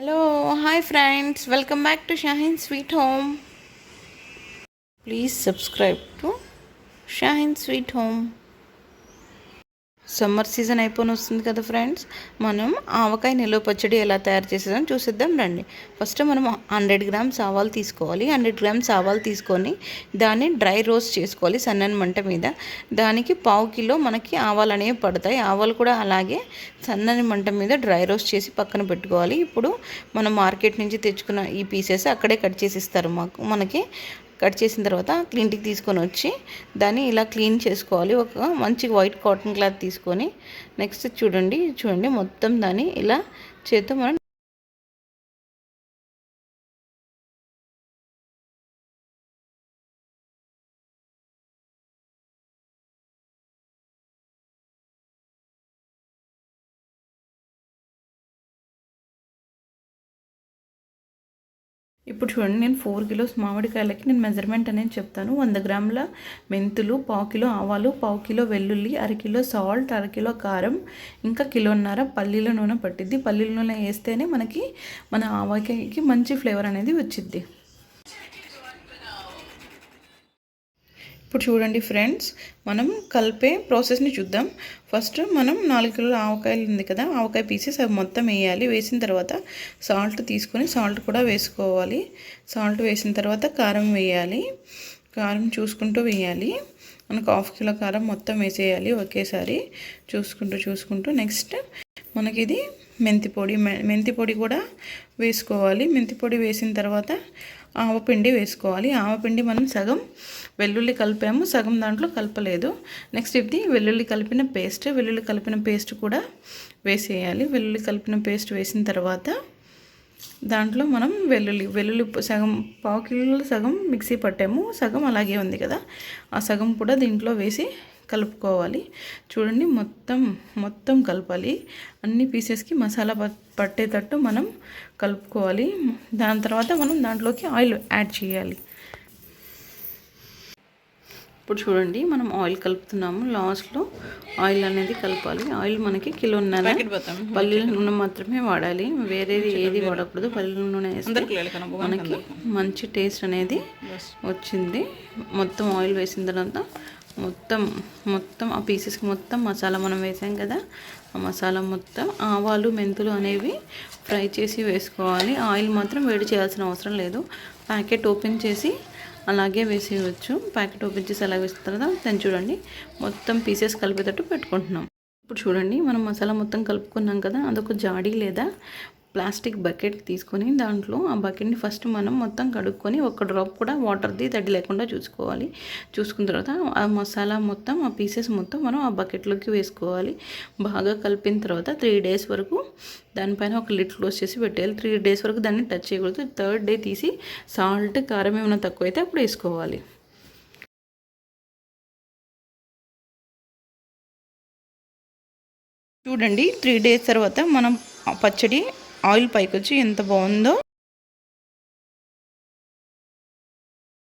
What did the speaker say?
Hello, hi friends, welcome back to Shaheen Sweet Home. Please subscribe to Shaheen Sweet Home. Summer season అయిపోయి వస్తుంది కదా friends. మనం ఆవకాయ నిల్వ పచ్చడి ఎలా తయారు చేసేదని చూసిద్దాం రండి. ఫస్ట్ మనం హండ్రెడ్ గ్రామ్స్ ఆవాలు తీసుకోవాలి. హండ్రెడ్ గ్రామ్స్ ఆవాలు తీసుకొని దాన్ని డ్రై రోస్ట్ చేసుకోవాలి సన్నని మంట మీద. దానికి పావు కిలో మనకి ఆవాలు అనేవి పడతాయి. ఆవాలు కూడా అలాగే సన్నని మంట మీద డ్రై రోస్ట్ చేసి పక్కన పెట్టుకోవాలి. ఇప్పుడు మనం మార్కెట్ నుంచి తెచ్చుకున్న ఈ పీసెస్ అక్కడే కట్ చేసి ఇస్తారు మాకు. మనకి కట్ చేసిన తర్వాత ఇంటికి తీసుకొని వచ్చి దాన్ని ఇలా క్లీన్ చేసుకోవాలి. ఒక మంచి వైట్ కాటన్ క్లాత్ తీసుకొని. నెక్స్ట్ చూడండి చూడండి మొత్తం దాన్ని ఇలా చేత్తో మనం ఇప్పుడు చూడండి నేను ఫోర్ కిలోస్ మామిడికాయలకి నేను మెజర్మెంట్ అనేది చెప్తాను. వంద గ్రాముల మెంతులు పావు కిలో ఆవాలు పావు కిలో వెల్లుల్లి అరకిలో సాల్ట్ అరకిలో కారం ఇంకా కిలోన్నర పల్లీల నూనె పట్టిద్ది. పల్లీల నూనె వేస్తేనే మనకి మన ఆవకాయకి మంచి ఫ్లేవర్ అనేది వచ్చిద్ది. ఇప్పుడు చూడండి ఫ్రెండ్స్ మనం కలిపే ప్రాసెస్ని చూద్దాం. ఫస్ట్ మనం నాలుగు కిలోల ఆవకాయలు ఉంది కదా ఆవకాయ పీసెస్ అవి మొత్తం వేయాలి. వేసిన తర్వాత సాల్ట్ తీసుకొని సాల్ట్ కూడా వేసుకోవాలి. సాల్ట్ వేసిన తర్వాత కారం వేయాలి. కారం చూసుకుంటూ వేయాలి. మనకు హాఫ్ కిలో కారం మొత్తం వేసేయాలి ఒకేసారి. చూసుకుంటూ చూసుకుంటూ. నెక్స్ట్ మనకి ఇది మెంతి పొడి. మెంతి పొడి కూడా వేసుకోవాలి. మెంతి పొడి వేసిన తర్వాత ఆవపిండి వేసుకోవాలి. ఆవపిండి మనం సగం వెల్లుల్లి కలిపాము. సగం దాంట్లో కలపలేదు. నెక్స్ట్ ఇది వెల్లుల్లి కలిపిన పేస్ట్. వెల్లుల్లి కలిపిన పేస్ట్ కూడా వేసేయాలి. వెల్లుల్లి కలిపిన పేస్ట్ వేసిన తర్వాత దాంట్లో మనం వెల్లుల్లి వెల్లుల్లి సగం పావు కిలో సగం మిక్సీ పట్టాము. సగం అలాగే ఉంది కదా. ఆ సగం కూడా దీంట్లో వేసి కలుపుకోవాలి. చూడండి మొత్తం మొత్తం కలపాలి. అన్ని పీసెస్కి మసాలా పట్టేటట్టు మనం కలుపుకోవాలి. దాని తర్వాత మనం దాంట్లోకి ఆయిల్ యాడ్ చేయాలి. ఇప్పుడు చూడండి మనం ఆయిల్ కలుపుతున్నాము. లాస్ట్లో ఆయిల్ అనేది కలపాలి. ఆయిల్ మనకి కిలో ఉన్నర పల్లీల నూనె మాత్రమే వాడాలి. వేరేది ఏది వాడకూడదు. పల్లీల నూనె వేస్తే మనకి మంచి టేస్ట్ అనేది వచ్చింది. మొత్తం ఆయిల్ వేసిన తర్వాత మొత్తం మొత్తం ఆ పీసెస్కి మొత్తం మసాలా మనం వేసాం కదా? ఆ మసాలా మొత్తం ఆవాలు మెంతులు అనేవి ఫ్రై చేసి వేసుకోవాలి. ఆయిల్ మాత్రం వేడి చేయాల్సిన అవసరం లేదు. ప్యాకెట్ ఓపెన్ చేసి అలాగే వేసేయవచ్చు. ప్యాకెట్ ఓపెన్ చేసి అలా వేసిన తర్వాత దాన్ని చూడండి. మొత్తం పీసెస్ కలిపేటట్టు పెట్టుకుంటున్నాం. ఇప్పుడు చూడండి మనం మసాలా మొత్తం కలుపుకున్నాం కదా? అదొక జాడీ లేదా ప్లాస్టిక్ బకెట్ తీసుకొని దాంట్లో ఆ బకెట్ని ఫస్ట్ మనం మొత్తం కడుక్కొని ఒక డ్రాప్ కూడా వాటర్ది తడి లేకుండా చూసుకోవాలి. చూసుకున్న తర్వాత ఆ మసాలా మొత్తం ఆ పీసెస్ మొత్తం మనం ఆ బకెట్లోకి వేసుకోవాలి. బాగా కలిపిన తర్వాత త్రీ డేస్ వరకు దానిపైన ఒక లిట్ క్లోజ్ చేసి పెట్టేయాలి. త్రీ డేస్ వరకు దాన్ని టచ్ చేయకూడదు. థర్డ్ డే తీసి సాల్ట్ కారం ఏమైనా తక్కువ అయితే అప్పుడు వేసుకోవాలి. చూడండి త్రీ డేస్ తర్వాత మనం పచ్చడి ఆయిల్ పైకి వచ్చి ఎంత బాగుందో